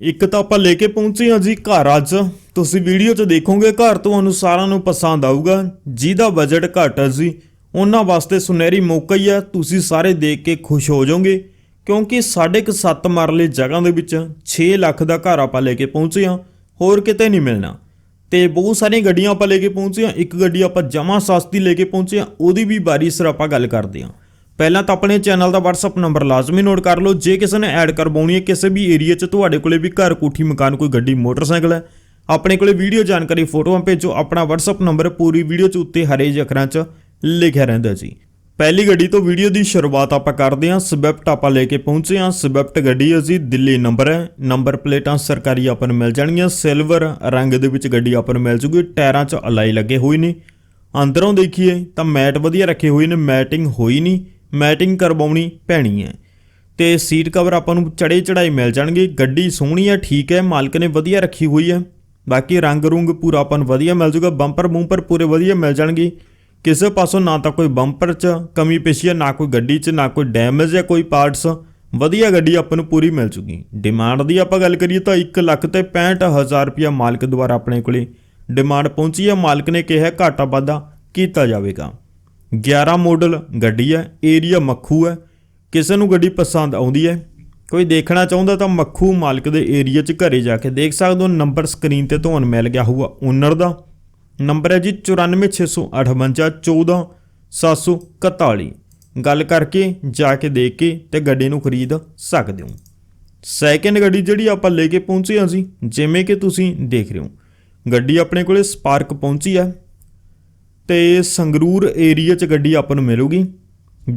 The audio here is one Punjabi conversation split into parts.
ਇੱਕ ਤਾਂ ਆਪਾਂ ਲੈ ਕੇ ਪਹੁੰਚੇ ਹਾਂ ਜੀ ਘਰ ਅੱਜ। ਤੁਸੀਂ ਵੀਡੀਓ 'ਚ ਦੇਖੋਗੇ, ਘਰ ਤੁਹਾਨੂੰ ਸਾਰਿਆਂ ਨੂੰ ਪਸੰਦ ਆਊਗਾ। ਜਿਹਦਾ ਬਜਟ ਘੱਟ ਹੈ ਜੀ, ਉਹਨਾਂ ਵਾਸਤੇ ਸੁਨਹਿਰੀ ਮੌਕਾ ਹੀ ਆ। ਤੁਸੀਂ ਸਾਰੇ ਦੇਖ ਕੇ ਖੁਸ਼ ਹੋ ਜਾਓਗੇ, ਕਿਉਂਕਿ ਸਾਡੇ ਕੁ ਸੱਤ ਮਰਲੇ ਜਗ੍ਹਾ ਦੇ ਵਿੱਚ 6 ਲੱਖ ਦਾ ਘਰ ਆਪਾਂ ਲੈ ਕੇ ਪਹੁੰਚੇ ਹਾਂ, ਹੋਰ ਕਿਤੇ ਨਹੀਂ ਮਿਲਣਾ। ਤੇ ਬਹੁਤ ਸਾਰੀਆਂ ਗੱਡੀਆਂ ਆਪਾਂ ਲੈ ਕੇ ਪਹੁੰਚੇ ਹਾਂ, ਇੱਕ ਗੱਡੀ ਆਪਾਂ ਜਮਾ ਸਸਤੀ ਲੈ ਕੇ ਪਹੁੰਚੇ ਹਾਂ, ਉਹਦੀ ਵੀ ਬਾਰੀ ਸਰ ਆਪਾਂ ਗੱਲ ਕਰਦੇ ਹਾਂ। ਪਹਿਲਾਂ ਤਾਂ ਆਪਣੇ ਚੈਨਲ ਦਾ WhatsApp ਨੰਬਰ ਲਾਜ਼ਮੀ ਨੋਟ ਕਰ ਲਓ। ਜੇ ਕਿਸੇ ਨੇ ਐਡ ਕਰਵਾਉਣੀ ਹੈ, ਕਿਸੇ ਵੀ ਏਰੀਆ 'ਚ ਤੁਹਾਡੇ ਕੋਲੇ ਵੀ ਘਰ, ਕੋਠੀ, ਮਕਾਨ, ਕੋਈ ਗੱਡੀ, ਮੋਟਰਸਾਈਕਲ ਹੈ, ਆਪਣੇ ਕੋਲੇ ਵੀਡੀਓ ਜਾਣਕਾਰੀ ਫੋਟੋਆਂ ਭੇਜੋ। ਆਪਣਾ WhatsApp ਨੰਬਰ ਪੂਰੀ ਵੀਡੀਓ 'ਚ ਉੱਤੇ ਹਰੇ ਜਿਹੇ ਅੱਖਰਾਂ 'ਚ ਲਿਖਿਆ ਰਹਿੰਦਾ ਜੀ। ਪਹਿਲੀ ਗੱਡੀ ਤੋਂ ਵੀਡੀਓ ਦੀ ਸ਼ੁਰੂਆਤ ਆਪਾਂ ਕਰਦੇ ਹਾਂ। ਸਵਿਫਟ ਆਪਾਂ ਲੈ ਕੇ ਪਹੁੰਚੇ ਹਾਂ। ਸਵਿਫਟ ਗੱਡੀ ਹੈ ਜੀ, ਦਿੱਲੀ ਨੰਬਰ ਹੈ। ਨੰਬਰ ਪਲੇਟਾਂ ਸਰਕਾਰੀ ਆਪਾਂ ਨੂੰ ਮਿਲ ਜਾਣਗੀਆਂ। ਸਿਲਵਰ ਰੰਗ ਦੇ ਵਿੱਚ ਗੱਡੀ ਆਪਾਂ ਨੂੰ ਮਿਲ ਜੂਗੀ। ਟਾਇਰਾਂ 'ਚ ਅਲਾਈ ਲੱਗੇ ਹੋਏ ਨੇ। ਅੰਦਰੋਂ ਦੇਖੀਏ ਤਾਂ ਮੈਟ ਵਧੀਆ ਰੱਖੇ ਹੋਏ ਨੇ। ਮੈਟਿੰਗ ਹੋਈ ਨਹੀਂ। ਮੈਟਿੰਗ ਕਰਵਾਉਣੀ ਪੈਣੀ ਹੈ। ਤੇ ਸੀਟ ਕਵਰ ਆਪਾਂ ਨੂੰ ਚੜੇ ਚੜਾਈ ਮਿਲ ਜਾਣਗੇ। ਗੱਡੀ ਸੋਹਣੀ ਹੈ, ਠੀਕ ਹੈ, ਮਾਲਕ ਨੇ ਵਧੀਆ ਰੱਖੀ ਹੋਈ ਹੈ। ਬਾਕੀ ਰੰਗ ਰੁੰਗ ਪੂਰਾ ਆਪਾਂ ਨੂੰ ਵਧੀਆ ਮਿਲ ਜੂਗਾ ਬੰਪਰ ਬੂੰਪਰ ਪੂਰੇ ਵਧੀਆ ਮਿਲ ਜਾਣਗੇ। ਕਿਸੇ ਪਾਸੋਂ ਨਾ ਤਾਂ ਕੋਈ ਬੰਪਰ 'ਚ ਕਮੀ ਪੇਸ਼ੀ ਹੈ, ਨਾ ਕੋਈ ਗੱਡੀ 'ਚ, ਨਾ ਕੋਈ ਡੈਮੇਜ ਹੈ ਕੋਈ ਪਾਰਟਸ ਵਧੀਆ ਗੱਡੀ ਆਪਾਂ ਨੂੰ ਪੂਰੀ ਮਿਲ ਜੂਗੀ। ਡਿਮਾਂਡ ਦੀ ਆਪਾਂ ਗੱਲ ਕਰੀਏ ਤਾਂ 1 ਲੱਖ ਤੇ 65000 ਰੁਪਇਆ ਮਾਲਕ ਦੁਆਰਾ ਆਪਣੇ ਕੋਲੇ ਡਿਮਾਂਡ ਪਹੁੰਚੀ ਹੈ। ਮਾਲਕ ਨੇ ਕਿਹਾ ਘਾਟਾ ਵਾਧਾ ਕੀਤਾ ਜਾਵੇਗਾ। 11 ਮਾਡਲ ਗੱਡੀ ਹੈ, ਏਰੀਆ ਮੱਖੂ ਹੈ। ਕਿਸੇ ਨੂੰ ਗੱਡੀ ਪਸੰਦ ਆਉਂਦੀ ਹੈ। ਕੋਈ ਦੇਖਣਾ ਚਾਹੁੰਦਾ ਤਾਂ ਮੱਖੂ ਮਾਲਕ ਦੇ ਏਰੀਆ 'ਚ ਘਰੇ ਜਾ ਕੇ ਦੇਖ ਸਕਦੇ ਹੋ। ਨੰਬਰ ਸਕਰੀਨ ਤੇ ਤੁਹਾਨੂੰ ਮਿਲ ਗਿਆ ਹੋਊਗਾ ਓਨਰ ਦਾ। ਨੰਬਰ ਹੈ ਜੀ 9465 14741 ਗੱਲ ਕਰਕੇ ਜਾ ਕੇ ਦੇਖ ਕੇ ਤੇ ਗੱਡੀ ਨੂੰ ਖਰੀਦ ਸਕਦੇ ਹੋ। ਸੈਕਿੰਡ ਗੱਡੀ ਜਿਹੜੀ ਆਪਾਂ ਲੈ ਕੇ ਪਹੁੰਚੇ ਹਾਂ ਜੀ ਜਿਵੇਂ ਕਿ ਤੁਸੀਂ ਦੇਖ ਰਹੇ ਹੋ। ਗੱਡੀ ਆਪਣੇ ਕੋਲੇ ਸਪਾਰਕ ਪਹੁੰਚੀ ਹੈ। ਤੇ ਸੰਗਰੂਰ ਏਰੀਆ 'ਚ ਗੱਡੀ ਆਪਾਂ ਨੂੰ ਮਿਲੂਗੀ।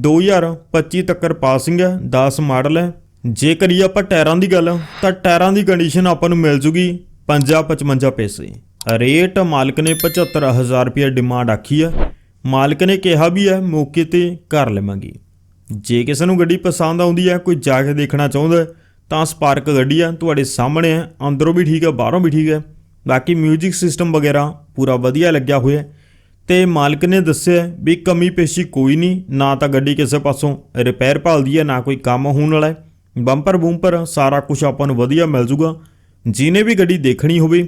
2025 ਤੱਕ ਪਾਸਿੰਗ ਹੈ 10 ਮਾਡਲ ਹੈ। ਜੇ ਕਰੀਏ ਆਪਾਂ ਟਾਇਰਾਂ ਦੀ ਗੱਲ ਤਾਂ ਟਾਇਰਾਂ ਦੀ ਕੰਡੀਸ਼ਨ ਆਪਾਂ ਨੂੰ ਮਿਲ ਜੂਗੀ 50-55 ਪੈਸੇ। ਰੇਟ ਮਾਲਕ ਨੇ 75000 ਰੁਪਏ ਡਿਮਾਂਡ ਆਖੀ ਹੈ ਮਾਲਕ ਨੇ ਕਿਹਾ ਵੀ ਹੈ, ਮੌਕੇ ਤੇ ਕਰ ਲਵਾਂਗੇ। ਜੇ ਕਿਸੇ ਨੂੰ ਗੱਡੀ ਪਸੰਦ ਆਉਂਦੀ ਹੈ, ਕੋਈ ਜਾ ਕੇ ਦੇਖਣਾ ਚਾਹੁੰਦਾ ਤਾਂ ਸਪਾਰਕ ਗੱਡੀ ਹੈ ਤੁਹਾਡੇ ਸਾਹਮਣੇ ਹੈ ਅੰਦਰੋਂ ਵੀ ਠੀਕ ਹੈ, ਬਾਹਰੋਂ ਵੀ ਠੀਕ ਹੈ। ਬਾਕੀ 뮤직 ਸਿਸਟਮ ਵਗੈਰਾ ਪੂਰਾ ਵਧੀਆ ਲੱਗਿਆ ਹੋਇਆ ਤੇ ਮਾਲਕ ਨੇ ਦੱਸਿਆ ਵੀ ਕਮੀ ਪੇਸ਼ੀ ਕੋਈ ਨਹੀਂ, ਨਾ ਤਾਂ ਗੱਡੀ ਕਿਸੇ ਪਾਸੋਂ ਰਿਪੇਅਰ ਭਾਲਦੀ ਹੈ, ਨਾ ਕੋਈ ਕੰਮ ਹੋਣ ਵਾਲਾ ਹੈ। ਬੰਪਰ ਬੂੰਪਰ ਸਾਰਾ ਕੁਝ ਆਪਾਂ ਨੂੰ ਵਧੀਆ ਮਿਲ ਜੂਗਾ। ਜਿਹਨੇ ਵੀ ਗੱਡੀ ਦੇਖਣੀ ਹੋਵੇ,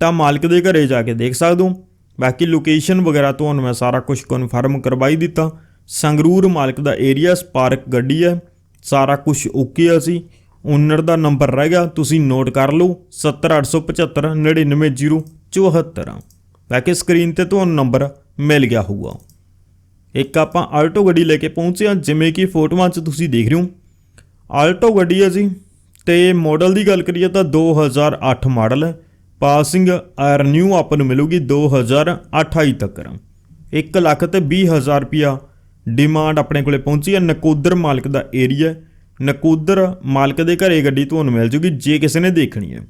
ਤਾਂ ਮਾਲਕ ਦੇ ਘਰੇ ਜਾ ਕੇ ਦੇਖ ਸਕਦੇ ਹੋ। ਬਾਕੀ ਲੋਕੇਸ਼ਨ ਵਗੈਰਾ ਤੁਹਾਨੂੰ ਮੈਂ ਸਾਰਾ ਕੁਝ ਕਨਫਰਮ ਕਰਵਾਈ ਦਿੱਤਾ। ਸੰਗਰੂਰ ਮਾਲਕ ਦਾ ਏਰੀਆ ਸਪਾਰਕ ਗੱਡੀ ਹੈ। ਸਾਰਾ ਕੁਝ ਓਕੇ ਆ ਸੀ ਓਨਰ ਦਾ ਨੰਬਰ ਰਹਿ ਗਿਆ, ਤੁਸੀਂ ਨੋਟ ਕਰ ਲਓ। 70875 99074 ਬਾਕੀ ਸਕਰੀਨ ਤੇ ਤੁਹਾਨੂੰ ਨੰਬਰ ਮਿਲ ਗਿਆ ਹੋਊਗਾ। ਇੱਕ ਆਪਾਂ ਆਲਟੋ ਗੱਡੀ ਲੈ ਕੇ ਪਹੁੰਚੇ ਹਾਂ, ਜਿਵੇਂ ਕਿ ਫੋਟੋਆਂ 'ਚ ਤੁਸੀਂ ਦੇਖ ਰਹੇ ਹੋ। ਆਲਟੋ ਗੱਡੀ ਹੈ ਜੀ। ਤੇ ਮਾਡਲ ਦੀ ਗੱਲ ਕਰੀਏ ਤਾਂ 2008 ਮਾਡਲ ਹੈ। ਪਾਸਿੰਗ ਆਰ ਨਿਊ ਆਪਾਂ ਨੂੰ ਮਿਲੂਗੀ 2028 ਤੱਕ। 1 ਲੱਖ ਤੇ 20000 ਰੁਪਿਆ ਡਿਮਾਂਡ ਆਪਣੇ ਕੋਲੇ ਪਹੁੰਚੀ ਹੈ। ਨਕੋਦਰ ਮਾਲਕ ਦਾ ਏਰੀਆ ਨਕੋਦਰ ਮਾਲਕ ਦੇ ਘਰੇ ਗੱਡੀ ਤੁਹਾਨੂੰ ਮਿਲ ਜੂਗੀ, ਜੇ ਕਿਸੇ ਨੇ ਦੇਖਣੀ ਹੈ।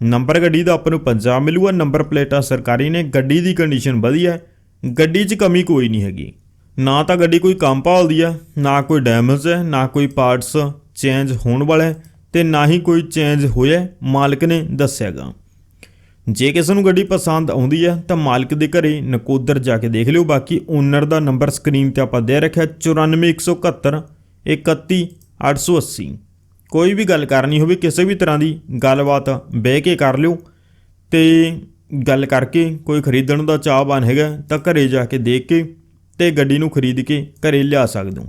ਨੰਬਰ ਗੱਡੀ ਦਾ ਆਪਾਂ ਨੂੰ ਪੰਜਾਬ ਮਿਲੂਗਾ, ਨੰਬਰ ਪਲੇਟਾਂ ਸਰਕਾਰੀ ਨੇ, ਗੱਡੀ ਦੀ ਕੰਡੀਸ਼ਨ ਵਧੀਆ ਹੈ, ਗੱਡੀ 'ਚ ਕਮੀ ਕੋਈ ਨਹੀਂ ਹੈਗੀ। ਨਾ ਤਾਂ ਗੱਡੀ ਕੋਈ ਕੰਮ ਭਾਲਦੀ ਹੈ ਨਾ ਕੋਈ ਡੈਮੇਜ ਹੈ, ਨਾ ਕੋਈ ਪਾਰਟਸ ਚੇਂਜ ਹੋਣ ਵਾਲਾ ਹੈ ਤੇ ਨਾ ਹੀ ਕੋਈ ਚੇਂਜ ਹੋਇਆ ਮਾਲਕ ਨੇ ਦੱਸਿਆਗਾ ਜੇ ਕਿਸੇ ਨੂੰ ਗੱਡੀ ਪਸੰਦ ਆਉਂਦੀ ਹੈ ਤਾਂ ਮਾਲਕ ਦੇ ਘਰੇ ਨਕੋਦਰ ਜਾ ਕੇ ਦੇਖ ਲਿਓ, ਬਾਕੀ ਓਨਰ ਦਾ ਨੰਬਰ ਸਕਰੀਨ ਤੇ ਆਪਾਂ ਦੇ ਰੱਖਿਆ 94171 31880 ਕੋਈ ਵੀ ਗੱਲ ਕਰਨੀ ਹੋਵੇ, ਕਿਸੇ ਵੀ ਤਰ੍ਹਾਂ ਦੀ ਗੱਲਬਾਤ ਬਹਿ ਕੇ ਕਰ ਲਿਓ ਤੇ ਗੱਲ ਕਰਕੇ ਕੋਈ ਖਰੀਦਣ ਦਾ ਚਾਹਵਾਨ ਹੈਗਾ ਤਾਂ ਘਰੇ ਜਾ ਕੇ ਦੇਖ ਕੇ ਤੇ ਗੱਡੀ ਨੂੰ ਖਰੀਦ ਕੇ ਘਰੇ ਲਿਆ ਸਕਦੇ ਹੋ।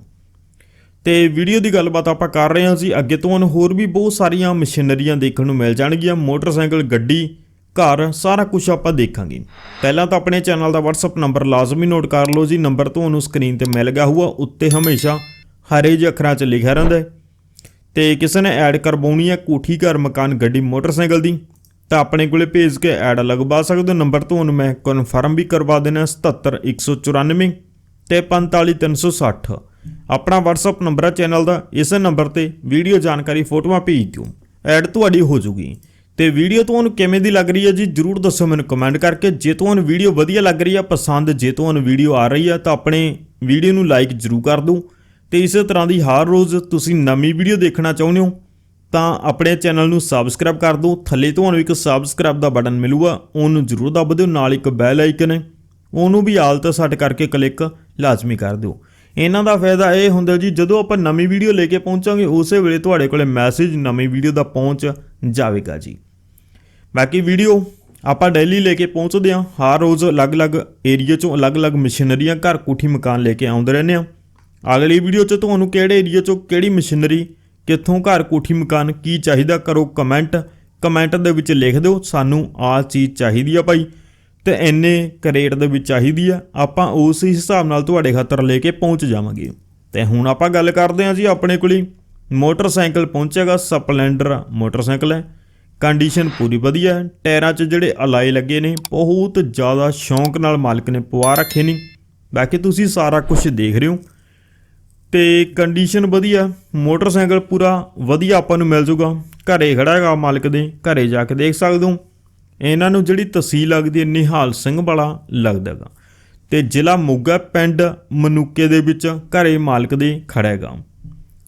ਤੇ ਵੀਡੀਓ ਦੀ ਗੱਲਬਾਤ ਆਪਾਂ ਕਰ ਰਹੇ ਹਾਂ ਜੀ। ਅੱਗੇ ਤੁਹਾਨੂੰ ਹੋਰ ਵੀ ਬਹੁਤ ਸਾਰੀਆਂ ਮਸ਼ੀਨਰੀਆਂ ਦੇਖਣ ਨੂੰ ਮਿਲ ਜਾਣਗੀਆਂ। ਮੋਟਰਸਾਈਕਲ, ਗੱਡੀ ਘਰ ਸਾਰਾ ਕੁਝ ਆਪਾਂ ਦੇਖਾਂਗੇ। ਪਹਿਲਾਂ ਤਾਂ ਆਪਣੇ ਚੈਨਲ ਦਾ WhatsApp ਨੰਬਰ ਲਾਜ਼ਮੀ ਨੋਟ ਕਰ ਲਓ ਜੀ। ਨੰਬਰ ਤੁਹਾਨੂੰ ਸਕਰੀਨ ਤੇ ਮਿਲ ਗਿਆ ਹੋਊਗਾ। ਉੱਤੇ ਹਮੇਸ਼ਾ ਹਰੇ ਜਿਹੇ ਅੱਖਰਾਂ 'ਚ ਲਿਖਿਆ ਰਹਿੰਦਾ ਹੈ। ਤੇ ਕਿਸੇ ਨੇ ਐਡ ਕਰਵਾਉਣੀ ਹੈ ਕੋਠੀ ਘਰ ਮਕਾਨ ਗੱਡੀ ਮੋਟਰਸਾਈਕਲ ਦੀ, ਤਾਂ ਆਪਣੇ ਕੋਲੇ ਭੇਜ ਕੇ ਐਡ ਲਗਵਾ ਸਕਦੇ ਹੋ। ਨੰਬਰ ਤੁਹਾਨੂੰ ਮੈਂ ਕਨਫਰਮ ਵੀ ਕਰਵਾ ਦੇਣਾ 77194 ਤੇ 45360 ਆਪਣਾ WhatsApp ਨੰਬਰ ਹੈ ਚੈਨਲ ਦਾ, ਇਸ ਨੰਬਰ ਤੇ ਵੀਡੀਓ ਜਾਣਕਾਰੀ ਫੋਟੋਆਂ ਭੇਜ ਦਿਓ। ਐਡ ਤੁਹਾਡੀ ਹੋ ਜੂਗੀ। ਤੇ ਵੀਡੀਓ ਤੁਹਾਨੂੰ ਕਿਵੇਂ ਦੀ ਲੱਗ ਰਹੀ ਹੈ ਜੀ, ਜਰੂਰ ਦੱਸੋ ਮੈਨੂੰ ਕਮੈਂਟ ਕਰਕੇ। ਜੇ ਤੁਹਾਨੂੰ ਵੀਡੀਓ ਵਧੀਆ ਲੱਗ ਰਹੀ ਹੈ ਪਸੰਦ ਜੇ ਤੁਹਾਨੂੰ ਵੀਡੀਓ ਆ ਰਹੀ ਹੈ ਤਾਂ ਆਪਣੇ ਵੀਡੀਓ ਨੂੰ ਲਾਈਕ ਜਰੂਰ ਕਰ ਦਿਓ। ਤੇ ਇਸੇ ਤਰ੍ਹਾਂ ਦੀ ਹਰ ਰੋਜ਼ ਤੁਸੀਂ ਨਵੀਂ ਵੀਡੀਓ ਦੇਖਣਾ ਚਾਹੁੰਦੇ ਹੋ, ਤਾਂ ਆਪਣੇ ਚੈਨਲ ਨੂੰ ਸਬਸਕ੍ਰਾਈਬ ਕਰ ਦਿਓ। ਥੱਲੇ ਤੁਹਾਨੂੰ ਇੱਕ ਸਬਸਕ੍ਰਾਈਬ ਦਾ ਬਟਨ ਮਿਲੂਗਾ, ਉਹਨੂੰ ਜਰੂਰ ਦਬਾ ਦਿਓ, ਨਾਲ ਇੱਕ ਬੈਲ ਆਈਕਨ ਹੈ ਉਹਨੂੰ ਵੀ ਆਲ ਤੇ ਸੈੱਟ ਕਰਕੇ ਕਲਿੱਕ ਲਾਜ਼ਮੀ ਕਰ ਦਿਓ। ਇਹਨਾਂ ਦਾ ਫਾਇਦਾ ਇਹ ਹੁੰਦਾ ਜੀ, ਜਦੋਂ ਆਪਾਂ ਨਵੀਂ ਵੀਡੀਓ ਲੈ ਕੇ ਪਹੁੰਚਾਂਗੇ, ਉਸੇ ਵੇਲੇ ਤੁਹਾਡੇ ਕੋਲੇ ਮੈਸੇਜ ਨਵੀਂ ਵੀਡੀਓ ਦਾ ਪਹੁੰਚ ਜਾਵੇਗਾ ਜੀ। ਬਾਕੀ ਵੀਡੀਓ ਆਪਾਂ ਡੇਲੀ ਲੈ ਕੇ ਪਹੁੰਚਦੇ ਹਾਂ। ਹਰ ਰੋਜ਼ ਅਲੱਗ-ਅਲੱਗ ਏਰੀਆ ਚੋਂ ਅਲੱਗ-ਅਲੱਗ ਮਸ਼ੀਨਰੀਆਂ, ਘਰ ਕੋਠੀ ਮਕਾਨ ਲੈ ਕੇ ਆਉਂਦੇ ਰਹਿੰਦੇ ਹਾਂ। ਅਗਲੀ ਵੀਡੀਓ 'ਚ ਤੁਹਾਨੂੰ ਕਿਹੜੇ ਏਰੀਆ 'ਚੋਂ ਕਿਹੜੀ ਮਸ਼ੀਨਰੀ, ਕਿੱਥੋਂ ਘਰ ਕੋਠੀ ਮਕਾਨ ਕੀ ਚਾਹੀਦਾ ਕਰੋ ਕਮੈਂਟ ਕਮੈਂਟ ਦੇ ਵਿੱਚ ਲਿਖ ਦਿਓ, ਸਾਨੂੰ ਆਹ ਚੀਜ਼ ਚਾਹੀਦੀ ਆ ਭਾਈ। ਤੇ ਇੰਨੇ ਕਰੇਟ ਦੇ ਵਿੱਚ ਚਾਹੀਦੀ ਆ, ਆਪਾਂ ਉਸ ਹੀ ਹਿਸਾਬ ਨਾਲ ਤੁਹਾਡੇ ਖਾਤਰ ਲੈ ਕੇ ਪਹੁੰਚ ਜਾਵਾਂਗੇ। ਤੇ ਹੁਣ ਆਪਾਂ ਗੱਲ ਕਰਦੇ ਹਾਂ ਜੀ ਆਪਣੇ ਕੋਲੇ ਮੋਟਰਸਾਈਕਲ ਪਹੁੰਚੇਗਾ, ਸਪਲੈਂਡਰ ਮੋਟਰਸਾਈਕਲ ਹੈ। ਕੰਡੀਸ਼ਨ ਪੂਰੀ ਵਧੀਆ ਹੈ, ਟਾਇਰਾਂ 'ਚ ਜਿਹੜੇ ਅਲਾਈ ਲੱਗੇ ਨੇ, ਬਹੁਤ ਜ਼ਿਆਦਾ ਸ਼ੌਂਕ ਨਾਲ ਮਾਲਕ ਨੇ ਪਵਾ ਰੱਖੇ ਨੇ। ਬਾਕੀ ਤੁਸੀਂ ਸਾਰਾ ਕੁਝ ਦੇਖ ਰਹੇ ਹੋ। ਤੇ ਕੰਡੀਸ਼ਨ ਵਧੀਆ ਮੋਟਰਸਾਈਕਲ ਪੂਰਾ ਵਧੀਆ ਆਪਾਂ ਨੂੰ ਮਿਲ ਜੂਗਾ ਘਰੇ ਖੜਾ ਹੈਗਾ ਮਾਲਕ ਦੇ, ਘਰੇ ਜਾ ਕੇ ਦੇਖ ਸਕਦੇ ਹੋ। ਇਹਨਾਂ ਨੂੰ ਜਿਹੜੀ ਤਹਿਸੀਲ ਲੱਗਦੀ ਹੈ, ਨਿਹਾਲ ਸਿੰਘ ਵਾਲਾ ਲੱਗਦਾ ਹੈਗਾ। ਤੇ ਜ਼ਿਲ੍ਹਾ ਮੋਗਾ ਪਿੰਡ ਮਨੂਕੇ ਦੇ ਵਿੱਚ ਘਰੇ ਮਾਲਕ ਦੇ ਖੜਾ ਹੈਗਾ।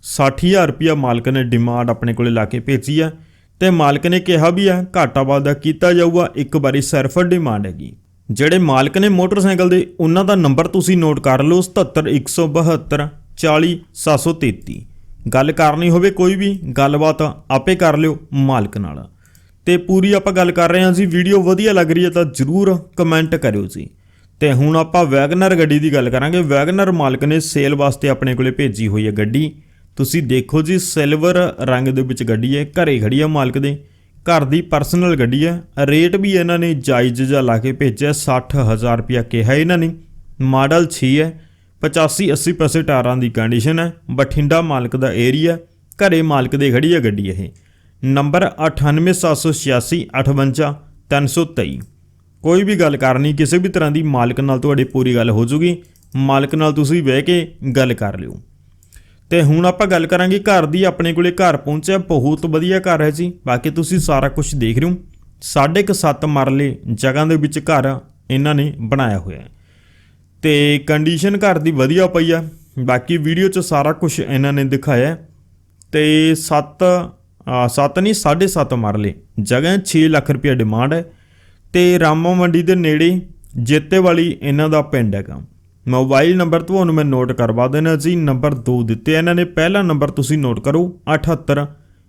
60000 ਰੁਪਿਆ ਮਾਲਕ ਨੇ ਡਿਮਾਂਡ ਆਪਣੇ ਕੋਲੇ ਲਾ ਕੇ ਭੇਜੀ ਹੈ ਤੇ ਮਾਲਕ ਨੇ ਕਿਹਾ ਵੀ ਹੈ, ਘਾਟਾ ਵਾਧਾ ਕੀਤਾ ਜਾਊਗਾ, ਇੱਕ ਵਾਰੀ ਸਿਰਫ ਡਿਮਾਂਡ ਹੈਗੀ। ਜਿਹੜੇ ਮਾਲਕ ਨੇ ਮੋਟਰਸਾਈਕਲ ਦੇ, ਉਹਨਾਂ ਦਾ ਨੰਬਰ ਤੁਸੀਂ ਨੋਟ ਕਰ ਲਓ 77172 40733 ਗੱਲ ਕਰਨੀ ਹੋਵੇ ਕੋਈ ਵੀ, ਗੱਲਬਾਤ ਆਪੇ ਕਰ ਲਿਓ ਮਾਲਕ ਨਾਲ। ਤੇ ਪੂਰੀ ਆਪਾਂ ਗੱਲ ਕਰ ਰਹੇ ਹਾਂ ਜੀ, ਵੀਡੀਓ ਵਧੀਆ ਲੱਗ ਰਹੀ ਹੈ ਤਾਂ ਜਰੂਰ ਕਮੈਂਟ ਕਰਿਓ ਜੀ। ਤੇ ਹੁਣ ਆਪਾਂ ਵੈਗਨਰ ਗੱਡੀ ਦੀ ਗੱਲ ਕਰਾਂਗੇ। ਵੈਗਨਰ ਮਾਲਕ ਨੇ ਸੇਲ ਵਾਸਤੇ ਆਪਣੇ ਕੋਲੇ ਭੇਜੀ ਹੋਈ ਹੈ ਗੱਡੀ। ਤੁਸੀਂ ਦੇਖੋ ਜੀ, ਸਿਲਵਰ ਰੰਗ ਦੇ ਵਿੱਚ ਗੱਡੀ ਹੈ, ਘਰੇ ਖੜੀ ਹੈ ਮਾਲਕ ਦੇ। ਘਰ ਦੀ ਪਰਸਨਲ ਗੱਡੀ ਹੈ। ਰੇਟ ਵੀ ਇਹਨਾਂ ਨੇ ਜਾਇਜ਼ ਜਿਹਾ ਲਾ ਕੇ ਭੇਜਿਆ 60000 ਰੁਪਇਆ ਕਿਹਾ ਇਹਨਾਂ ਨੇ। ਮਾਡਲ 6 ਹੈ। 85 80 ਪੈਸੇ ਟਾਰਾਂ ਦੀ ਕੰਡੀਸ਼ਨ ਹੈ, ਬਠਿੰਡਾ ਮਾਲਕ ਦਾ ਏਰੀਆ ਘਰੇ ਮਾਲਕ ਦੇ ਖੜੀ ਹੈ ਗੱਡੀ ਇਹ। ਨੰਬਰ 98786 58 323 ਕੋਈ ਵੀ ਗੱਲ ਕਰਨੀ, ਕਿਸੇ ਵੀ ਤਰ੍ਹਾਂ ਦੀ ਮਾਲਕ ਨਾਲ ਤੁਹਾਡੀ ਪੂਰੀ ਗੱਲ ਹੋ ਜੂਗੀ, ਮਾਲਕ ਨਾਲ ਤੁਸੀਂ ਬਹਿ ਕੇ ਗੱਲ ਕਰ ਲਿਓ। ਤੇ ਹੁਣ ਆਪਾਂ ਗੱਲ ਕਰਾਂਗੇ ਘਰ ਦੀ, ਆਪਣੇ ਕੋਲੇ ਘਰ ਪਹੁੰਚਿਆ, ਬਹੁਤ ਵਧੀਆ ਘਰ ਹੈ ਜੀ। ਬਾਕੀ ਤੁਸੀਂ ਸਾਰਾ ਕੁਝ ਦੇਖ ਰਹੇ ਹੋ। ਸਾਢੇ ਕੁ ਸੱਤ ਮਰਲੇ ਜਗ੍ਹਾ ਦੇ ਵਿੱਚ ਘਰ ਇਹਨਾਂ ਨੇ ਬਣਾਇਆ ਹੋਇਆ ਹੈ। ਤੇ ਕੰਡੀਸ਼ਨ ਘਰ ਦੀ ਵਧੀਆ ਪਈ ਆ। ਬਾਕੀ ਵੀਡੀਓ 'ਚ ਸਾਰਾ ਕੁਝ ਇਹਨਾਂ ਨੇ ਦਿਖਾਇਆ ਹੈ। ਤੇ 7 7 ਨਹੀਂ 7.5 ਮਰਲੇ ਜਗ੍ਹਾ 6 ਲੱਖ ਰੁਪਏ ਡਿਮਾਂਡ ਹੈ। ਤੇ ਰਾਮਾ ਮੰਡੀ ਦੇ ਨੇੜੇ ਜੇਤੇ ਵਾਲੀ ਇਹਨਾਂ ਦਾ ਪਿੰਡ ਹੈਗਾ। ਮੋਬਾਈਲ ਨੰਬਰ ਤੁਹਾਨੂੰ ਮੈਂ ਨੋਟ ਕਰਵਾ ਦੇਣਾ ਜੀ। ਨੰਬਰ 2 ਦਿੱਤੇ ਇਹਨਾਂ ਨੇ। ਪਹਿਲਾ ਨੰਬਰ ਤੁਸੀਂ ਨੋਟ ਕਰੋ 78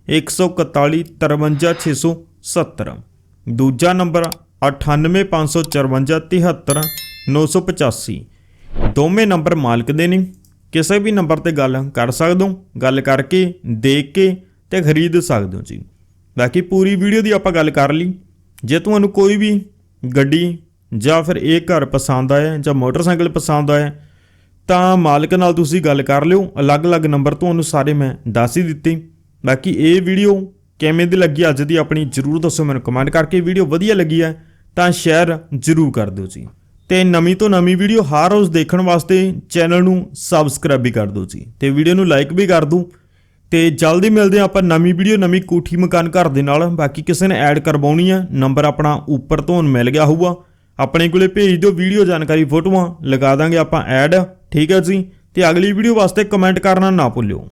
141 53670 ਦੂਜਾ ਨੰਬਰ 98554 73 985 ਦੋਵੇਂ ਨੰਬਰ ਮਾਲਕ ਦੇ ਨੇ। ਕਿਸੇ ਵੀ ਨੰਬਰ ਤੇ ਗੱਲ ਕਰ ਸਕਦੇ ਹੋ। ਗੱਲ ਕਰਕੇ, ਦੇਖ ਕੇ ਤੇ ਖਰੀਦ ਸਕਦੇ ਹੋ ਜੀ। ਬਾਕੀ ਪੂਰੀ ਵੀਡੀਓ ਦੀ ਆਪਾਂ ਗੱਲ ਕਰ ਲਈ। ਜੇ ਤੁਹਾਨੂੰ ਕੋਈ ਵੀ ਗੱਡੀ ਜਾਂ ਫਿਰ ਇਹ ਘਰ ਪਸੰਦ ਆਇਆ ਜਾਂ ਮੋਟਰਸਾਈਕਲ ਪਸੰਦ ਆਇਆ, ਤਾਂ ਮਾਲਕ ਨਾਲ ਤੁਸੀਂ ਗੱਲ ਕਰ ਲਿਓ। ਅਲੱਗ-ਅਲੱਗ ਨੰਬਰ ਤੁਹਾਨੂੰ ਸਾਰੇ ਮੈਂ ਦੱਸ ਹੀ ਦਿੱਤੇ। ਬਾਕੀ ਇਹ ਵੀਡੀਓ ਕਿਵੇਂ ਦੀ ਲੱਗੀ ਅੱਜ ਦੀ ਆਪਣੀ, ਜਰੂਰ ਦੱਸੋ ਮੈਨੂੰ ਕਮੈਂਟ ਕਰਕੇ। ਵੀਡੀਓ ਵਧੀਆ ਲੱਗੀ ਹੈ ਤਾਂ ਸ਼ੇਅਰ ਜਰੂਰ ਕਰ ਦਿਓ ਜੀ। ਤੇ ਨਵੀਂ ਤੋਂ ਨਵੀਂ ਵੀਡੀਓ ਹਰ ਰੋਜ਼ ਦੇਖਣ ਵਾਸਤੇ ਚੈਨਲ ਨੂੰ ਸਬਸਕ੍ਰਾਈਬ ਵੀ ਕਰ ਦਿਓ ਜੀ। ਤੇ ਵੀਡੀਓ ਨੂੰ ਲਾਈਕ ਵੀ ਕਰ ਦਿਓ। ਤੇ ਜਲਦੀ ਮਿਲਦੇ ਹਾਂ ਆਪਾਂ ਨਵੀਂ ਵੀਡੀਓ, ਨਵੀਂ ਕੋਠੀ ਮਕਾਨ ਘਰ ਦੇ ਨਾਲ। ਬਾਕੀ ਕਿਸੇ ਨੇ ਐਡ ਕਰਵਾਉਣੀ ਆ, ਨੰਬਰ ਆਪਣਾ ਉੱਪਰ ਤੋਂ ਮਿਲ ਗਿਆ ਹੋਊਗਾ। ਆਪਣੇ ਕੋਲੇ ਭੇਜ ਦਿਓ, ਵੀਡੀਓ ਜਾਣਕਾਰੀ, ਫੋਟੋਆਂ। ਲਗਾ ਦਾਂਗੇ ਆਪਾਂ ਐਡ। ਠੀਕ ਹੈ ਜੀ। ਤੇ ਅਗਲੀ ਵੀਡੀਓ ਵਾਸਤੇ ਕਮੈਂਟ ਕਰਨਾ ਨਾ ਭੁੱਲਿਓ।